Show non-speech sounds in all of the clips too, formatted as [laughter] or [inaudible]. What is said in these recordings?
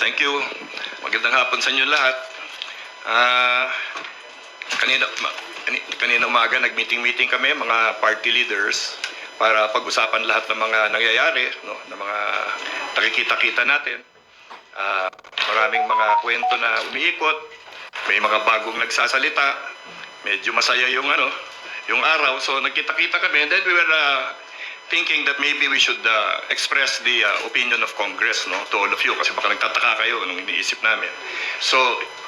thank you. Magandang hapon sa inyo lahat. Ah, kanina, kanina umaga nag-meeting-meeting kami, mga party leaders, para pag-usapan lahat ng mga nangyayari, no, ng mga nakikita-kita natin. Ah, maraming mga kwento na umiikot, may mga bagong nagsasalita, medyo masaya yung ano, yung araw. So nagkita-kita kami and then we were uh, thinking that maybe we should uh, express the uh, opinion of Congress no to all of you kasi baka nagtataka kayo nung iniisip namin. So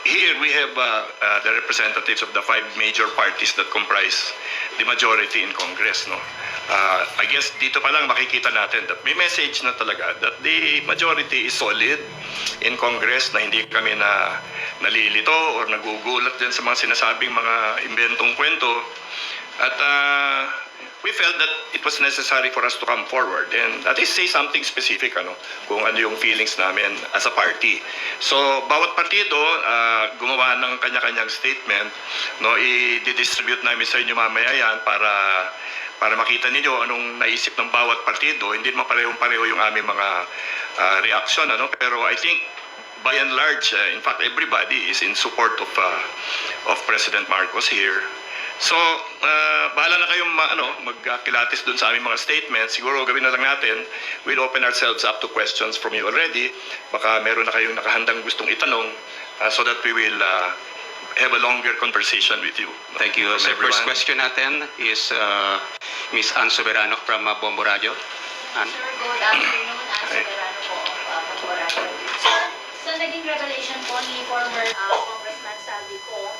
here we have uh, uh, the representatives of the five major parties that comprise the majority in Congress no. Uh, I guess dito pa lang makikita natin that may message na talaga that the majority is solid in Congress na hindi kami na nalilito or nagugulat din sa mga sinasabing mga inventong kwento at uh, we felt that it was necessary for us to come forward and at least say something specific ano kung ano yung feelings namin as a party. So bawat partido uh, gumawa ng kanya-kanyang statement no i-distribute namin sa inyo mamaya yan para para makita ninyo anong naisip ng bawat partido. Hindi naman parehong-pareho yung aming mga uh, reaction ano. Pero I think by and large uh, in fact everybody is in support of uh, of President Marcos here So, uh, bahala na kayong ma, ano, magkilatis dun sa aming mga statements. Siguro gawin na lang natin, we'll open ourselves up to questions from you already. Baka meron na kayong nakahandang gustong itanong uh, so that we will uh, have a longer conversation with you. Thank you. Sir, first question natin is uh, Ms. Ann Soberano from uh, Bombo Radio. Ann? Sir, good afternoon. Ang Soberano po of uh. Sir, sa naging revelation po ni former uh, Congressman Salvi Co,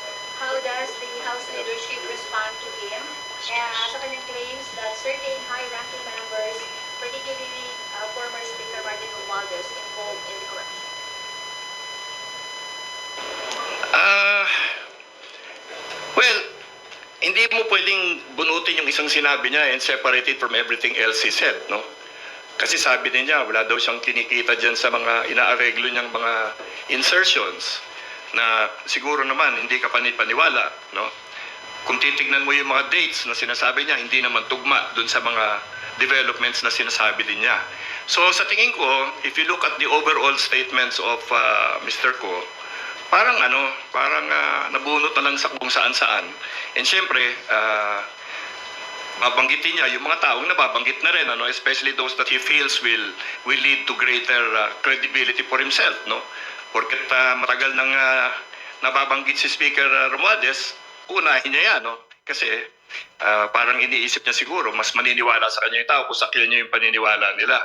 how does the House leadership respond to him uh, sa kanyang claims that certain high-ranking members, particularly uh, former Speaker Martin Romualdez, involved in the corruption? Ah, well, hindi mo pwedeng bunutin yung isang sinabi niya and separate it from everything else he said, no? Kasi sabi din niya, wala daw siyang kinikita dyan sa mga inaareglo niyang mga insertions na siguro naman hindi ka panipaniwala, no? Kung titignan mo yung mga dates na sinasabi niya, hindi naman tugma dun sa mga developments na sinasabi din niya. So sa tingin ko, if you look at the overall statements of uh, Mr. Ko, parang ano, parang ah, nabunot na lang sa kung saan-saan. And syempre, babanggitin niya yung mga taong nababanggit na rin, ano, especially those that he feels will will lead to greater ah, credibility for himself, no? Porket ah, matagal nang ah, nababanggit si Speaker uh, Romualdez, unahin niya yan, no? Kasi ah, parang iniisip niya siguro, mas maniniwala sa kanya yung tao kung sakyan niya yung paniniwala nila.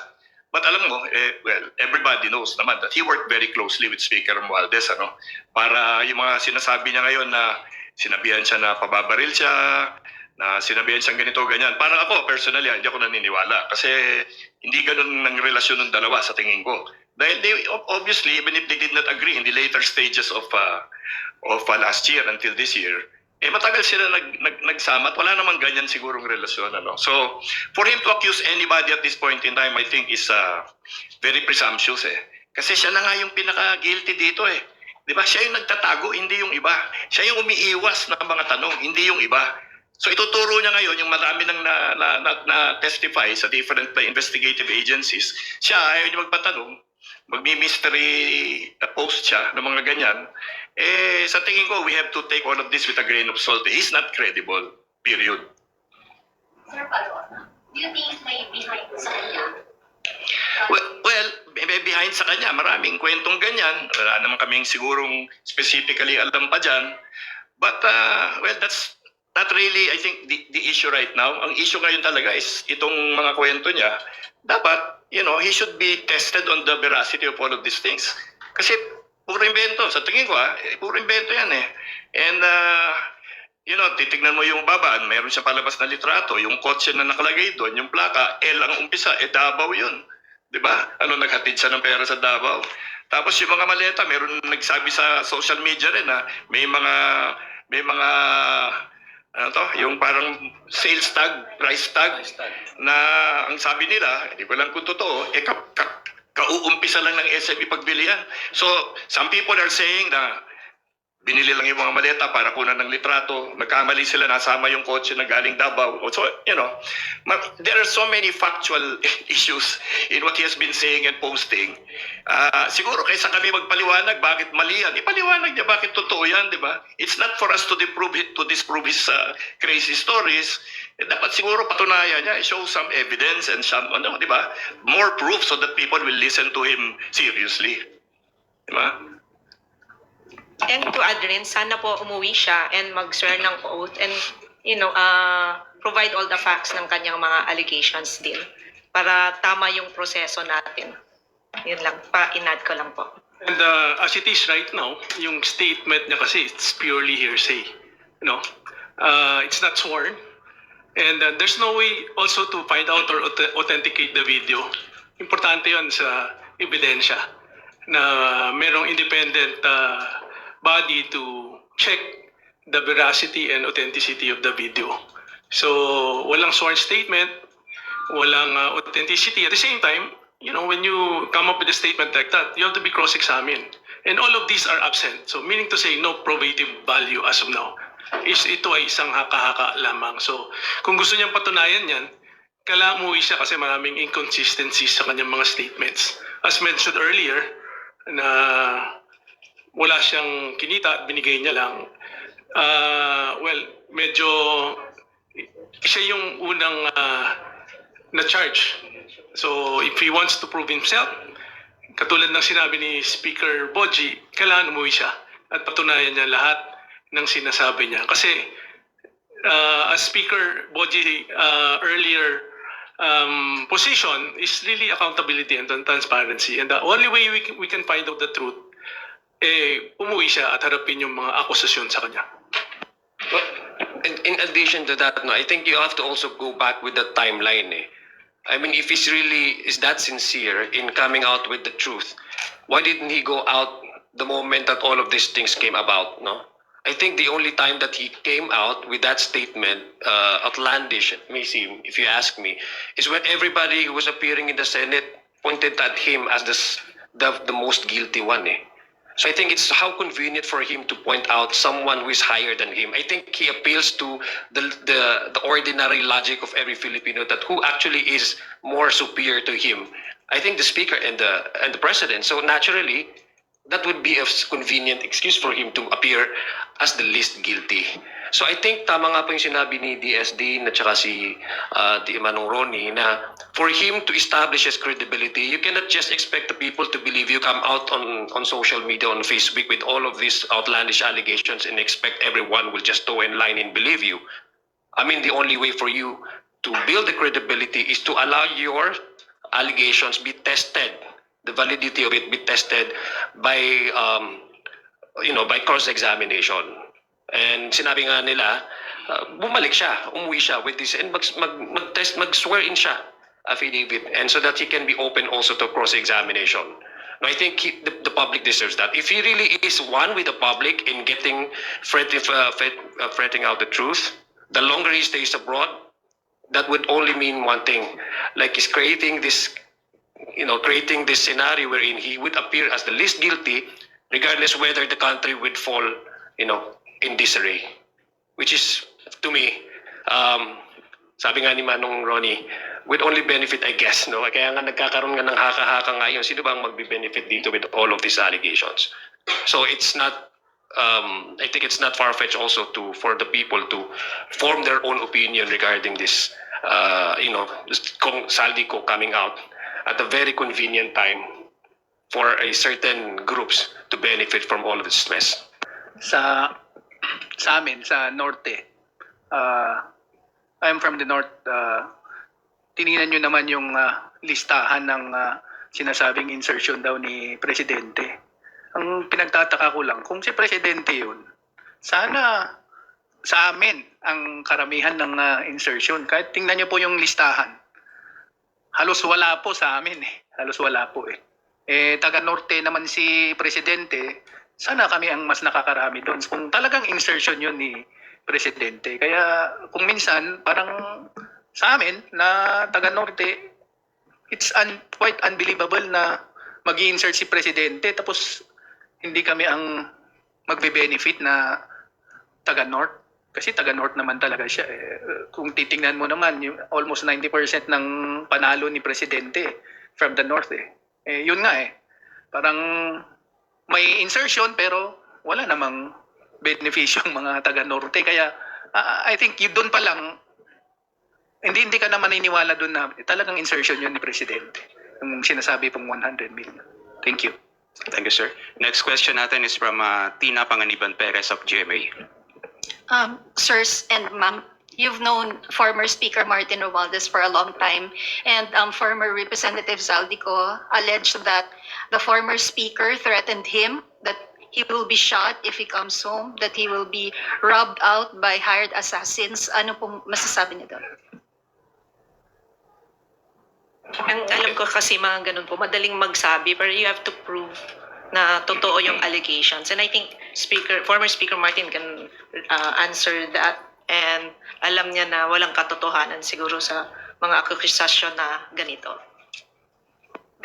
But alam mo, eh, well, everybody knows naman that he worked very closely with Speaker Romualdez, ano? Para yung mga sinasabi niya ngayon na sinabihan siya na pababaril siya, na sinabihan siyang ganito, ganyan. Parang ako, personally, hindi ako naniniwala. Kasi hindi ganun ng relasyon ng dalawa sa tingin ko. Dahil they, obviously, even if they did not agree in the later stages of uh, of uh, last year until this year, eh matagal sila nag, nag, nagsama at wala namang ganyan sigurong relasyon. Ano? So, for him to accuse anybody at this point in time, I think is uh, very presumptuous eh. Kasi siya na nga yung pinaka-guilty dito eh. Di ba? Siya yung nagtatago, hindi yung iba. Siya yung umiiwas ng mga tanong, hindi yung iba. So ituturo niya ngayon yung marami nang na, na, na, na testify sa different uh, investigative agencies. Siya ayaw niya magpatanong, magmi-mystery uh, post siya ng mga ganyan. Eh, sa tingin ko, we have to take all of this with a grain of salt. He's not credible. Period. Sir, up. Do you think may behind sa kanya? Well, well, be- behind sa kanya, maraming kwentong ganyan. Wala naman kaming sigurong specifically alam pa dyan. But, uh, well, that's not really, I think, the, the issue right now. Ang issue ngayon talaga is itong mga kwento niya. Dapat, you know, he should be tested on the veracity of all of these things. Kasi, puro invento. Sa tingin ko, ah, eh, puro invento yan eh. And, uh, you know, titignan mo yung baba, meron siya palabas na litrato, yung kotse na nakalagay doon, yung plaka, L ang umpisa, eh Davao yun. Ba? Ano, naghatid siya ng pera sa Davao. Tapos yung mga maleta, meron nagsabi sa social media rin na may mga, may mga, ano to, yung parang sales tag, price tag, na ang sabi nila, hindi ko lang kung totoo, eh ka, ka, kauumpisa lang ng SME pagbilihan. So, some people are saying na binili lang yung mga maleta para kunan ng litrato. Nagkamali sila, nasama yung kotse na galing Davao. So, you know, there are so many factual [laughs] issues in what he has been saying and posting. Ah, siguro kaysa kami magpaliwanag bakit mali yan, ipaliwanag niya bakit totoo yan, di ba? It's not for us to disprove, to disprove his ah, crazy stories. Eh, dapat siguro patunayan niya, show some evidence and some, ano, di ba? More proof so that people will listen to him seriously. Di ba? And to add rin, sana po umuwi siya and mag-swear ng oath and, you know, uh, provide all the facts ng kanyang mga allegations din para tama yung proseso natin. Yun lang, pa-inad ko lang po. And uh, as it is right now, yung statement niya kasi it's purely hearsay. You know, uh, it's not sworn. And uh, there's no way also to find out or auth- authenticate the video. Importante yon sa ebidensya na merong independent uh, body to check the veracity and authenticity of the video. So, walang sworn statement, walang uh, authenticity. At the same time, you know, when you come up with a statement like that, you have to be cross-examined. And all of these are absent. So, meaning to say, no probative value as of now. Is ito ay isang haka-haka lamang. So, kung gusto niyang patunayan yan, kailangan umuwi siya kasi maraming inconsistencies sa kanyang mga statements. As mentioned earlier, na wala siyang kinita binigay niya lang. Ah, well, medyo siya yung unang ah, na-charge. So, if he wants to prove himself, katulad ng sinabi ni Speaker Boji, kailangan umuwi siya at patunayan niya lahat ng sinasabi niya. Kasi, uh, as Speaker Boji uh, earlier um, position is really accountability and transparency. And the only way we we can find out the truth, eh, umuwi siya at harapin yung mga akusasyon sa kanya. In, in addition to that, no, I think you have to also go back with the timeline. Eh. I mean, if he's really is that sincere in coming out with the truth, why didn't he go out the moment that all of these things came about? No, I think the only time that he came out with that statement, uh, outlandish may seem, if you ask me, is when everybody who was appearing in the Senate pointed at him as the the, the most guilty one. Eh. So I think it's how convenient for him to point out someone who is higher than him. I think he appeals to the the, the ordinary logic of every Filipino that who actually is more superior to him. I think the speaker and the and the president. So naturally, that would be a convenient excuse for him to appear as the least guilty. So I think tama nga po yung sinabi ni DSD na tsaka si uh, Di Manong Ronnie na for him to establish his credibility, you cannot just expect the people to believe you come out on, on social media, on Facebook with all of these outlandish allegations and expect everyone will just toe in line and believe you. I mean, the only way for you to build the credibility is to allow your allegations be tested, the validity of it be tested by, um, you know, by cross-examination. And sinabi nga nila, uh, bumalik siya, umuwi siya with this, and mag, mag, mag-test, mag-swear in siya, affidavit, and so that he can be open also to cross-examination. I think he, the, the public deserves that. If he really is one with the public in getting fretting, uh, fret, uh, fretting out the truth, the longer he stays abroad, that would only mean one thing. Like he's creating this, you know, creating this scenario wherein he would appear as the least guilty, regardless whether the country would fall, you know, in disarray. Which is, to me, um, sabi nga ni Manong Ronnie, would only benefit, I guess, no? Kaya nga nagkakaroon nga ng haka-haka ngayon, sino bang magbe-benefit dito with all of these allegations? So it's not um, I think it's not far-fetched also to for the people to form their own opinion regarding this, uh, you know, Kong Saldico coming out at a very convenient time for a certain groups to benefit from all of this mess. sa sa amin sa norte. Uh, I'm from the north. Uh, tiningnan nyo naman yung ah, listahan ng ah, sinasabing insertion daw ni presidente. Ang pinagtataka ko lang, kung si presidente yun, sana sa amin ang karamihan ng ah, insertion. Kahit tingnan nyo po yung listahan. Halos wala po sa amin eh. Halos wala po eh. Eh, taga norte naman si presidente, sana kami ang mas nakakarami doon. Kung talagang insertion yun ni presidente. Kaya kung minsan, parang sa amin na taga norte, it's un- quite unbelievable na mag insert si presidente tapos hindi kami ang magbe-benefit na taga-North. Kasi taga-North naman talaga siya. Eh. Kung titingnan mo naman, yung almost 90% ng panalo ni Presidente from the North. Eh. eh yun nga eh. Parang may insertion pero wala namang benepisyo ang mga taga-Norte. Kaya ah, I think yun doon pa lang, hindi hindi ka na maniniwala doon na talagang insertion yun ni Presidente. Yung sinasabi pong 100 million. Thank you. Thank you, sir. Next question natin is from uh, Tina Panganiban Perez of GMA. Um, sirs and ma'am, you've known former Speaker Martin Romualdez for a long time, and um, former Representative Zaldico alleged that the former Speaker threatened him that he will be shot if he comes home, that he will be robbed out by hired assassins. Ano pong masasabi niyo doon? Ang alam ko kasi mga ganun po, madaling magsabi, pero you have to prove na totoo yung allegations. And I think Speaker, former Speaker Martin can uh, answer that. And alam niya na walang katotohanan siguro sa mga akusasyon na ganito.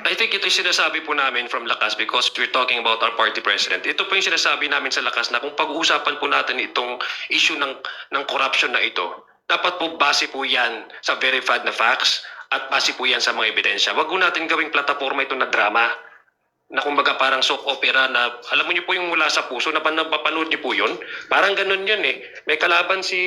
I think ito yung sinasabi po namin from Lakas because we're talking about our party president. Ito po yung sinasabi namin sa Lakas na kung pag-uusapan po natin itong issue ng, ng corruption na ito, dapat po base po yan sa verified na facts at base po yan sa mga ebidensya. Wag po natin gawing plataforma ito na drama na kumbaga parang soap opera na alam mo niyo po yung mula sa puso na napapanood niyo po yun? Parang ganun yun eh. May kalaban si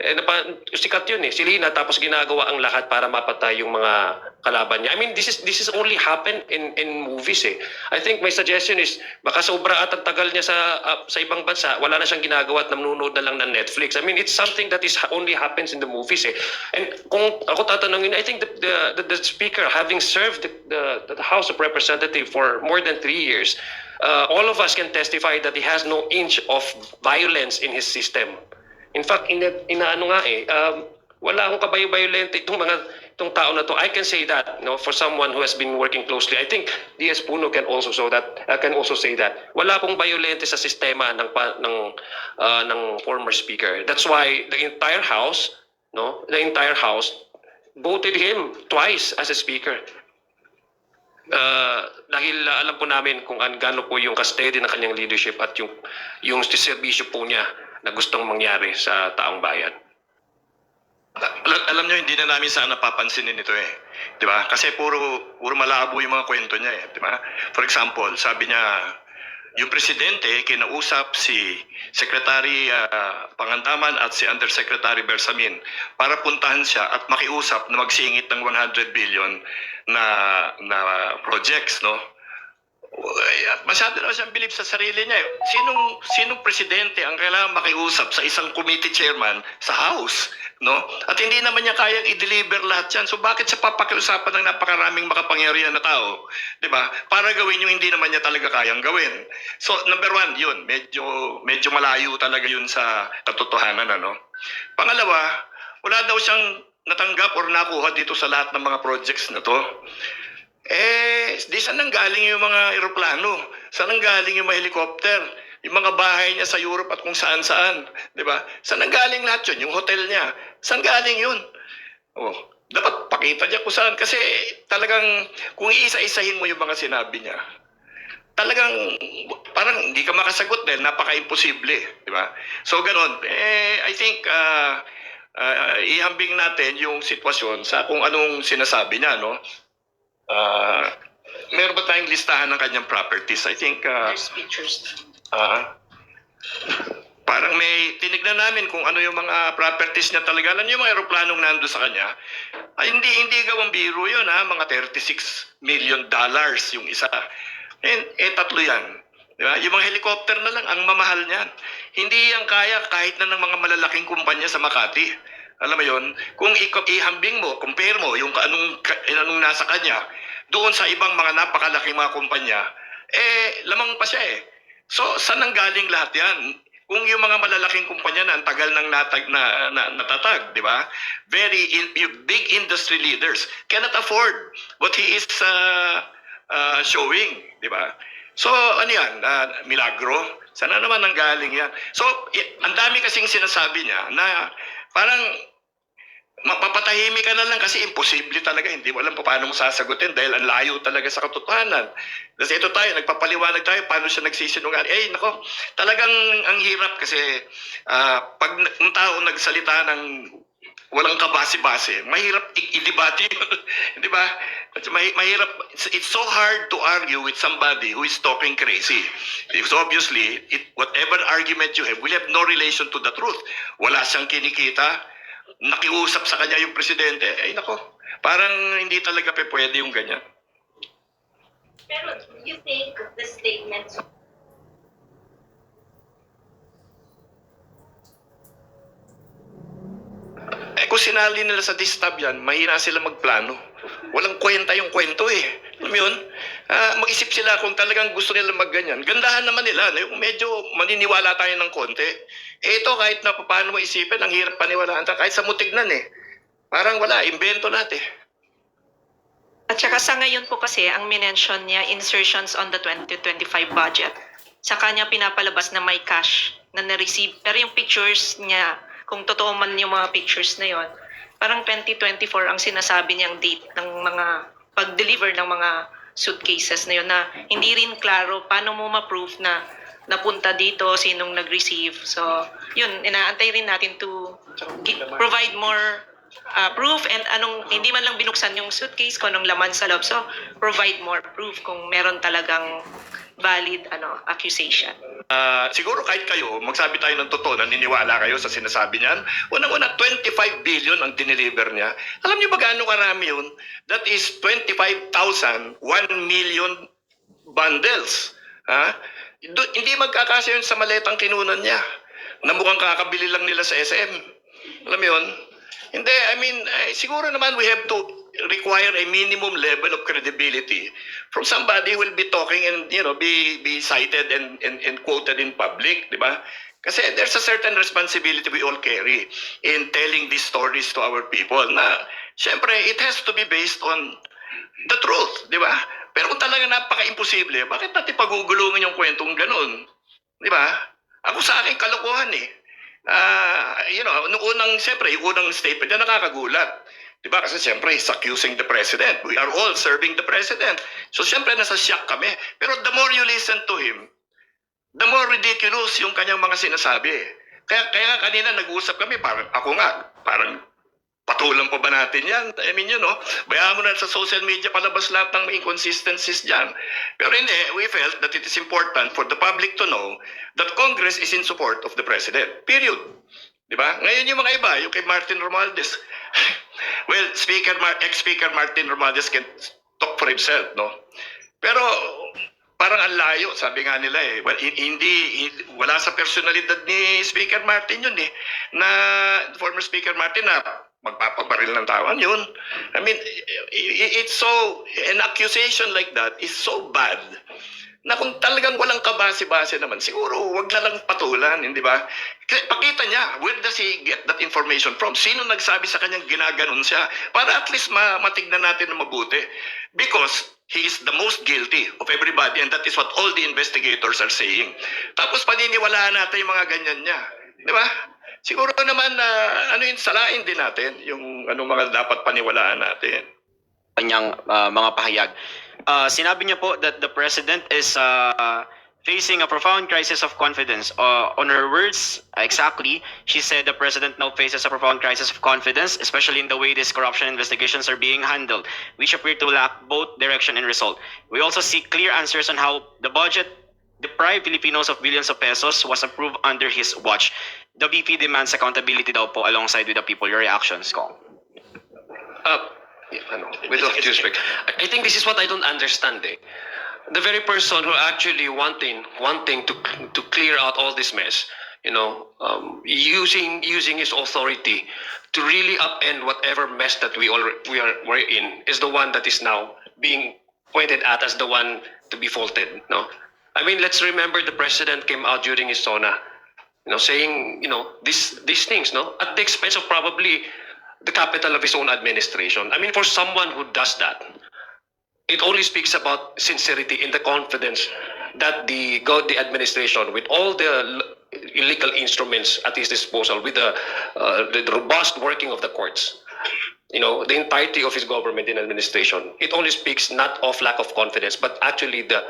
eh, napa, sikat yun eh si Lina tapos ginagawa ang lahat para mapatay yung mga kalaban niya. I mean this is this is only happen in in movies eh. I think my suggestion is baka sobra at ang tagal niya sa ah, sa ibang bansa wala na siyang ginagawa at nanonood na lang ng Netflix. I mean it's something that is only happens in the movies eh. And kung ako tatanungin I think the the, the, the speaker having served the, the the House of Representatives for more than three years uh, all of us can testify that he has no inch of violence in his system. In fact ina, inaano nga eh um, wala akong kabayo-violente itong mga itong tao na to. I can say that no for someone who has been working closely I think DS Puno can also so that uh, can also say that. Wala pong violente sa sistema ng ng uh, ng former speaker. That's why the entire house no the entire house voted him twice as a speaker Uh, dahil uh, alam po namin kung an gaano po yung custody ng kanyang leadership at yung yung serbisyo po niya na gustong mangyari sa taong bayan. Alam, alam nyo, hindi na namin sana papansinin ito eh. Di ba? Kasi puro, puro malabo yung mga kwento niya eh. Di ba? For example, sabi niya, yung presidente, kinausap si Secretary ah, Pangandaman at si Undersecretary Bersamin para puntahan siya at makiusap na magsingit ng 100 billion na na projects, no? At masyado na siyang bilib sa sarili niya. Sinong, sinong presidente ang kailangan makiusap sa isang committee chairman sa House? No? At hindi naman niya kayang i-deliver lahat yan. So bakit siya papakiusapan ng napakaraming makapangyarihan na tao? 'Di ba? Para gawin yung hindi naman niya talaga kayang gawin. So number one, yun. Medyo, medyo malayo talaga yun sa katotohanan. Ano? Pangalawa, wala daw siyang natanggap or nakuha dito sa lahat ng mga projects na to. Eh, di saan nang galing yung mga eroplano? Saan nang galing yung mga helicopter? Yung mga bahay niya sa Europe at kung saan-saan. Di ba? Saan nang galing lahat yun? Yung hotel niya. Saan galing yun? Oh, dapat pakita niya kung saan. Kasi talagang kung iisa-isahin mo yung mga sinabi niya, talagang parang hindi ka makasagot dahil napaka-imposible. Di ba? So, ganun. Eh, I think ah, ah, ihambing natin yung sitwasyon sa kung anong sinasabi niya, no? Ah, meron ba tayong listahan ng kanyang properties? I think There's pictures. Ah, parang may tinignan namin kung ano yung mga properties niya talaga. Alam niyo yung mga aeroplanong nando sa kanya? Ay, hindi hindi gawang biro yun ha, mga 36 million dollars yung isa. And, eh, tatlo yan. Di ba? Yung mga helicopter na lang, ang mamahal niyan. Hindi yan kaya kahit na ng mga malalaking kumpanya sa Makati. Alam mo yon kung ihambing mo, compare mo yung anong, anong nasa kanya, doon sa ibang mga napakalaking mga kumpanya, eh, lamang pa siya eh. So, saan nang galing lahat yan? Kung yung mga malalaking kumpanya na ang tagal ng natag, na, na, natatag, di ba? Very in, big industry leaders cannot afford what he is uh, uh, showing, di ba? So, ano yan? Uh, milagro? Sana naman ang galing yan? So, ang dami kasing sinasabi niya na parang mapapatahimik ka na lang kasi imposible talaga. Hindi mo alam pa paano mo sasagutin dahil ang layo talaga sa katotohanan. Kasi ito tayo, nagpapaliwanag tayo paano siya nagsisinungaling. Eh, nako, talagang ang hirap kasi ah, pag ang tao nagsalita ng walang kabase-base, mahirap i-debate yun. [laughs] Di ba? Mahi- mahirap, it's, it's so hard to argue with somebody who is talking crazy. Because obviously, it, whatever argument you have will have no relation to the truth. Wala siyang kinikita, nakiusap sa kanya yung presidente, ay nako, parang hindi talaga pe pwede yung ganyan. Pero you think the statements Eh kung sinali nila sa distab yan, mahina sila magplano. Walang kwenta yung kwento eh. Alam mo yun? Ah, mag-isip sila kung talagang gusto nila magganyan. Gandahan naman nila. Yung medyo maniniwala tayo ng konti. Eh ito kahit na paano mo isipin, ang hirap paniwalaan. Kahit sa mutignan eh. Parang wala, invento natin. At saka sa ngayon po kasi, ang minention niya, insertions on the 2025 budget. Sa kanya pinapalabas na may cash na na-receive. Pero yung pictures niya, kung totoo man yung mga pictures na yon, parang 2024 ang sinasabi niyang date ng mga pag-deliver ng mga suitcases na yun na hindi rin klaro paano mo ma-prove na napunta dito, sinong nag-receive. So, yun, inaantay rin natin to provide more uh, proof and anong hindi man lang binuksan yung suitcase kung anong laman sa loob. So, provide more proof kung meron talagang valid ano accusation. Ah, siguro kahit kayo, magsabi tayo ng totoo, naniniwala kayo sa sinasabi niyan. Unang-una, 25 billion ang dineliver niya. Alam niyo ba gaano karami yun? That is 25,000, 1 million bundles. Ha? Do- hindi magkakasya yun sa maletang kinunan niya. Na mukhang kakabili lang nila sa SM. Alam mo yun? Hindi, I mean, eh, siguro naman we have to require a minimum level of credibility from somebody who will be talking and, you know, be, be cited and, and, and quoted in public, di ba? Kasi there's a certain responsibility we all carry in telling these stories to our people na, syempre, it has to be based on the truth, di ba? Pero kung talaga napaka-imposible, bakit natin pagugulungan yung kwentong ganun? Di ba? Ako sa akin, kalokohan eh. Ah, you know, nung unang, siyempre, yung unang statement na nakakagulat. Di ba? Kasi siyempre, he's accusing the president. We are all serving the president. So siyempre, nasa shock kami. Pero the more you listen to him, the more ridiculous yung kanyang mga sinasabi. Kaya, kaya kanina nag-uusap kami, parang ako nga, parang patulang pa ba natin yan? I mean, you know, bayaan mo na sa social media palabas lahat ng inconsistencies dyan. Pero hindi, we felt that it is important for the public to know that Congress is in support of the President. Period. Di ba? Ngayon yung mga iba, yung kay Martin Romualdez. [laughs] well, Speaker Mar- ex-Speaker Martin Romualdez can talk for himself, no? Pero parang ang layo, sabi nga nila eh. Well, hin- hindi, hin- wala sa personalidad ni Speaker Martin yun eh. Na former Speaker Martin na magpapabaril ng tawan yun. I mean, it's so, an accusation like that is so bad na kung talagang walang kabase-base naman, siguro wag na lang patulan, hindi ba? Kasi pakita niya, where does he get that information from? Sino nagsabi sa kanyang ginaganon siya? Para at least ma matignan natin na mabuti. Because he is the most guilty of everybody and that is what all the investigators are saying. Tapos paniniwalaan natin yung mga ganyan niya. Di ba? Siguro naman na ano yun, salain din natin yung ano mga dapat paniwalaan natin. kanyang uh, mga pahayag. Uh, sinabi niya po that the president is uh, facing a profound crisis of confidence. Uh, on her words, exactly, she said the president now faces a profound crisis of confidence, especially in the way these corruption investigations are being handled, which appear to lack both direction and result. We also seek clear answers on how the budget deprived Filipinos of billions of pesos was approved under his watch. The VP demands accountability daw po alongside with the people. Your reactions, Kong. Uh, yeah, ano, with all due respect, I I think this is what I don't understand eh. The very person who actually wanting wanting to to clear out all this mess, you know, um, using using his authority to really upend whatever mess that we all we are we're in is the one that is now being pointed at as the one to be faulted. No, I mean let's remember the president came out during his SONA, you know, saying you know these these things, no, at the expense of probably the capital of his own administration. I mean, for someone who does that, it only speaks about sincerity in the confidence that the God, the administration, with all the illegal instruments at his disposal, with the, uh, the robust working of the courts, you know, the entirety of his government and administration, it only speaks not of lack of confidence, but actually the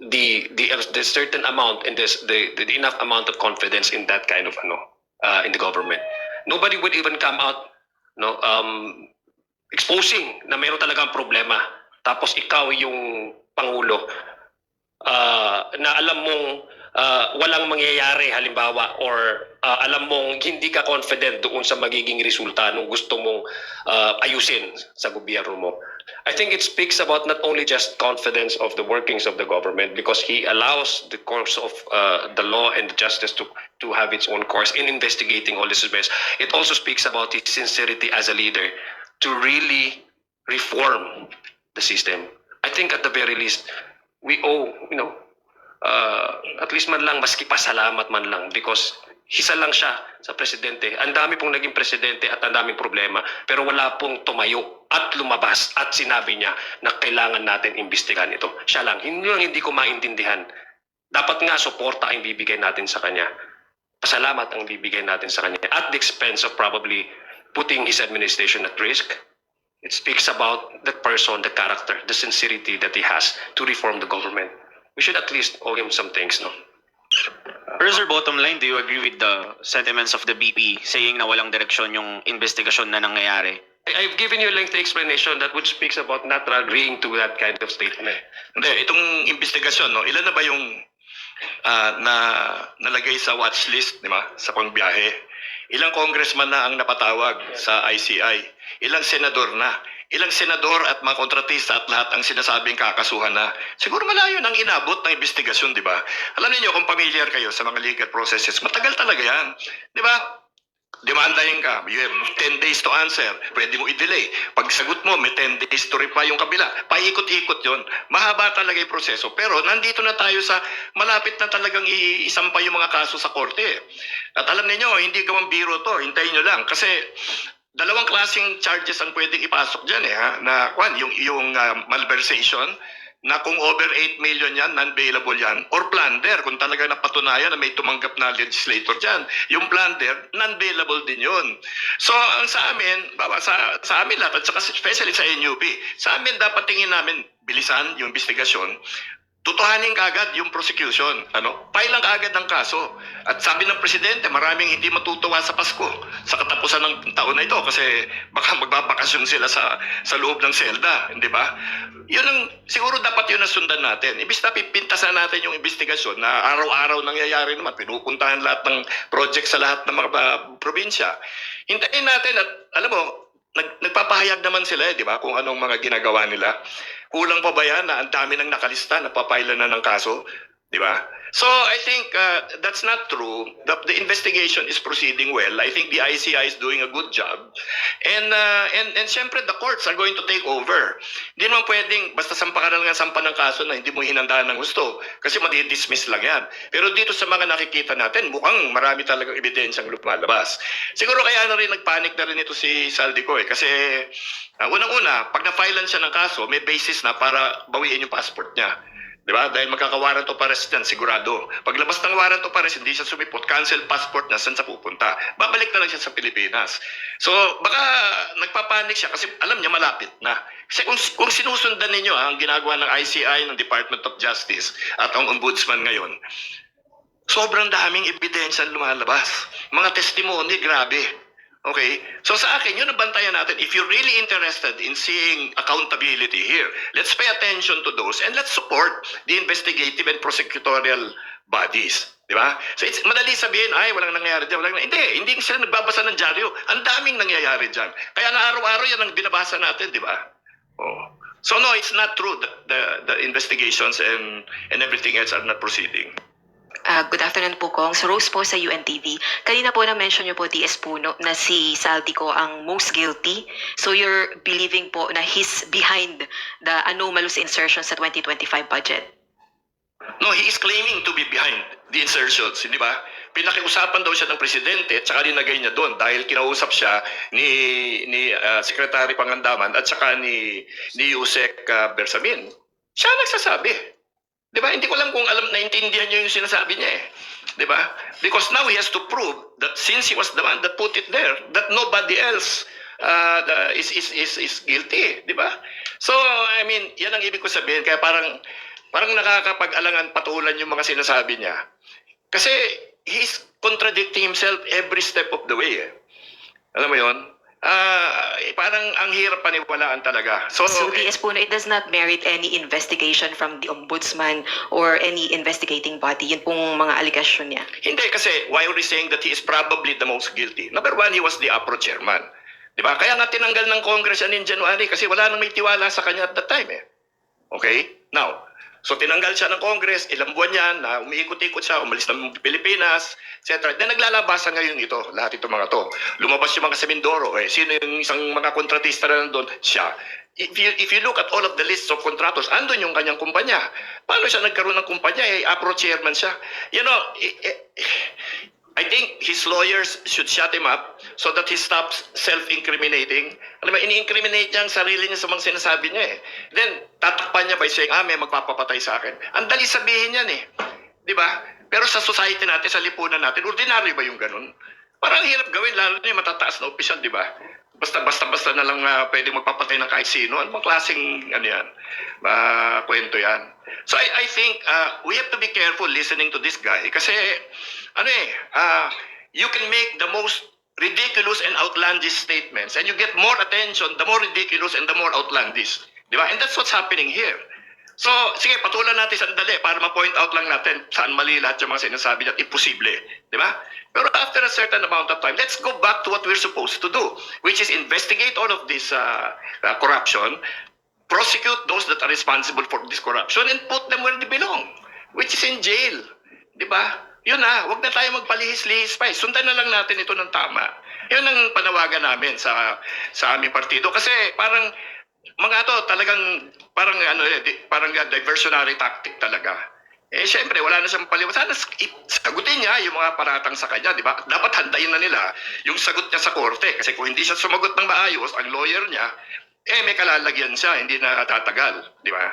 the the, the certain amount and this the, the enough amount of confidence in that kind of ano uh, in the government. Nobody would even come out no um exposing na mayroon talagang problema. Tapos ikaw yung pangulo uh, na alam mong uh, walang mangyayari halimbawa or uh, alam mong hindi ka confident doon sa magiging resulta nung gusto mong uh, ayusin sa gobyerno mo. I think it speaks about not only just confidence of the workings of the government because he allows the course of uh, the law and the justice to to have its own course in investigating all this mess. It also speaks about his sincerity as a leader to really reform the system. I think at the very least we owe, you know, uh, at least man lang maski pasalamat man lang because isa lang siya sa presidente. Ang dami pong naging presidente at ang daming problema pero wala pong tumayo at lumabas at sinabi niya na kailangan natin imbestigahan ito. Siya lang. Hindi lang hindi ko maintindihan. Dapat nga suporta ang bibigay natin sa kanya. Pasalamat ang bibigay natin sa kanya at the expense of probably putting his administration at risk. It speaks about the person, the character, the sincerity that he has to reform the government. We should at least owe him some things, no? Pero sir, bottom line, do you agree with the sentiments of the BP saying na walang direksyon yung investigasyon na nangyayari? I- I've given you a lengthy explanation that which speaks about not agreeing to that kind of statement. Hindi, itong investigasyon, no, ilan na ba yung ah, na nalagay sa watch list, di ba, sa pangbiyahe? Ilang congressman na ang napatawag sa ICI? Ilang senador na? Ilang senador at mga kontratista at lahat ang sinasabing kakasuhan na? Siguro malayo nang inabot ng investigasyon, di ba? Alam niyo kung familiar kayo sa mga legal processes, matagal talaga yan. Di ba? demandahin ka, you have 10 days to answer, pwede mo i-delay. Pag sagot mo, may 10 days to reply yung kabila. Paikot-ikot yon. Mahaba talaga yung proseso. Pero nandito na tayo sa malapit na talagang i- isampa yung mga kaso sa korte. At alam niyo hindi gawang biro to. Hintayin nyo lang. Kasi dalawang klaseng charges ang pwedeng ipasok dyan eh. Ha? Na, kwan, yung, yung ah, malversation, na kung over 8 million yan, non-bailable yan, or plunder, kung talaga napatunayan na may tumanggap na legislator dyan, yung plunder, non-bailable din yun. So, ang sa amin, baba, sa, sa amin lahat, at saka especially sa NUP, sa amin dapat tingin namin bilisan yung investigasyon, tutuhanin kagad yung prosecution. Ano? File lang kagad ng kaso. At sabi ng presidente, maraming hindi matutuwa sa Pasko sa katapusan ng taon na ito kasi baka [laughs] magbabakasyon sila sa sa loob ng selda, hindi ba? Yun ang siguro dapat yun ang sundan natin. Ibig na pipintasan natin yung investigasyon na araw-araw nangyayari naman, pinupuntahan lahat ng project sa lahat ng mga uh, probinsya. Hintayin natin at alam mo, nag, nagpapahayag naman sila, eh, di ba, kung anong mga ginagawa nila. Kulang pa ba yan na ang dami nang nakalista, napapailan na ng kaso? Di ba? So, I think uh, that's not true. The, the investigation is proceeding well. I think the ICI is doing a good job. And, uh, and, and syempre, the courts are going to take over. Hindi naman pwedeng, basta sampa ka na lang ang sampa ng kaso na hindi mo hinandaan ng gusto. Kasi madi-dismiss lang yan. Pero dito sa mga nakikita natin, mukhang marami talagang ebidensyang lumalabas. Siguro kaya na rin nagpanik na rin ito si Saldico eh. Kasi uh, unang-una, pag na-filean siya ng kaso, may basis na para bawiin yung passport niya. Di ba? Dahil magkaka-warrant of arrest yan, sigurado. Paglabas ng warrant of arrest, hindi siya sumipot, cancel passport na, saan siya pupunta? Babalik na lang siya sa Pilipinas. So, baka nagpapanik siya kasi alam niya malapit na. Kasi kung, kung sinusundan ninyo ah, ang ginagawa ng ICI, ng Department of Justice, at ang Ombudsman ngayon, sobrang daming ebidensya lumalabas. Mga testimony, grabe. Okay? So sa akin, yun ang bantayan natin. If you're really interested in seeing accountability here, let's pay attention to those and let's support the investigative and prosecutorial bodies. Di ba? So it's madali sabihin, ay, walang nangyayari dyan. Walang, hindi, hindi sila nagbabasa ng dyaryo. Ang daming nangyayari dyan. Kaya nga araw-araw yan ang binabasa natin, di ba? Oh. So no, it's not true that the, the investigations and, and everything else are not proceeding. Ah, good afternoon po, Kong. So, Rose po sa UNTV. Kanina po na-mention niyo po, TS Puno, na si Saldico ang most guilty. So, you're believing po na he's behind the anomalous insertion sa 2025 budget? No, he is claiming to be behind the insertions, hindi ba? Pinakiusapan daw siya ng presidente at saka linagay niya doon dahil kinausap siya ni ni ah, Secretary Pangandaman at saka ni ni Yusek ah, Bersamin. Siya nagsasabi. 'Di ba? Hindi ko lang kung alam naintindihan niya yung sinasabi niya eh. 'Di ba? Because now he has to prove that since he was the one that put it there, that nobody else uh, is, is, is, is guilty, di ba? So, I mean, yan ang ibig ko sabihin. Kaya parang, parang nakakapag-alangan patulan yung mga sinasabi niya. Kasi, he's contradicting himself every step of the way. Eh. Alam mo yon? Ah, eh, parang ang hirap paniwalaan talaga. So, So eh, DS Puno, it does not merit any investigation from the ombudsman or any investigating body. Yun pong mga aligasyon niya. Hindi kasi why are we saying that he is probably the most guilty? Number one, he was the APRO chairman. Di ba? Kaya nga tinanggal ng Congress yan in January kasi wala nang may tiwala sa kanya at that time eh. Okay? Now, so tinanggal siya ng Congress, ilang buwan yan, na umiikot-ikot siya, umalis ng Pilipinas, etc. Then naglalabasan ngayon ito, lahat itong mga to. Lumabas yung mga sa eh, sino yung isang mga kontratista na nandun? Siya. If you, if you look at all of the lists of contractors, andun yung kanyang kumpanya. Paano siya nagkaroon ng kumpanya? Eh, APRO chairman siya. You know, eh, eh, I think his lawyers should shut him up so that he stops self-incriminating. Alam mo, ini-incriminate niya ang sarili niya sa mga sinasabi niya eh. Then, tatakpan niya by saying, ah, may magpapapatay sa akin. Ang dali sabihin yan eh. Di ba? Pero sa society natin, sa lipunan natin, ordinary ba yung ganun? Parang hirap gawin, lalo na yung matataas na opisyal, di ba? Basta, basta, basta na lang uh, pwede magpapatay ng kahit sino. Ano bang klaseng, ano yan, uh, kwento yan. So I, I think uh, we have to be careful listening to this guy. Kasi, ano eh, uh, you can make the most ridiculous and outlandish statements and you get more attention the more ridiculous and the more outlandish. Di ba? And that's what's happening here. So, sige, patulan natin sandali para ma-point out lang natin saan mali lahat yung mga sinasabi niya at imposible. Di ba? Pero after a certain amount of time, let's go back to what we're supposed to do, which is investigate all of this uh, uh, corruption, prosecute those that are responsible for this corruption, and put them where they belong, which is in jail. Di ba? Yun na, wag na tayo magpalihis-lihis pa. eh. Sundan na lang natin ito ng tama. Yun ang panawagan namin sa sa aming partido. Kasi parang mga to talagang parang ano eh, parang diversionary tactic talaga. Eh syempre wala na siyang paliwanag. Sana sagutin niya yung mga paratang sa kanya, di ba? Dapat handayin na nila yung sagot niya sa korte kasi kung hindi siya sumagot ng maayos, ang lawyer niya, eh may kalalagyan siya, hindi na tatagal, di ba?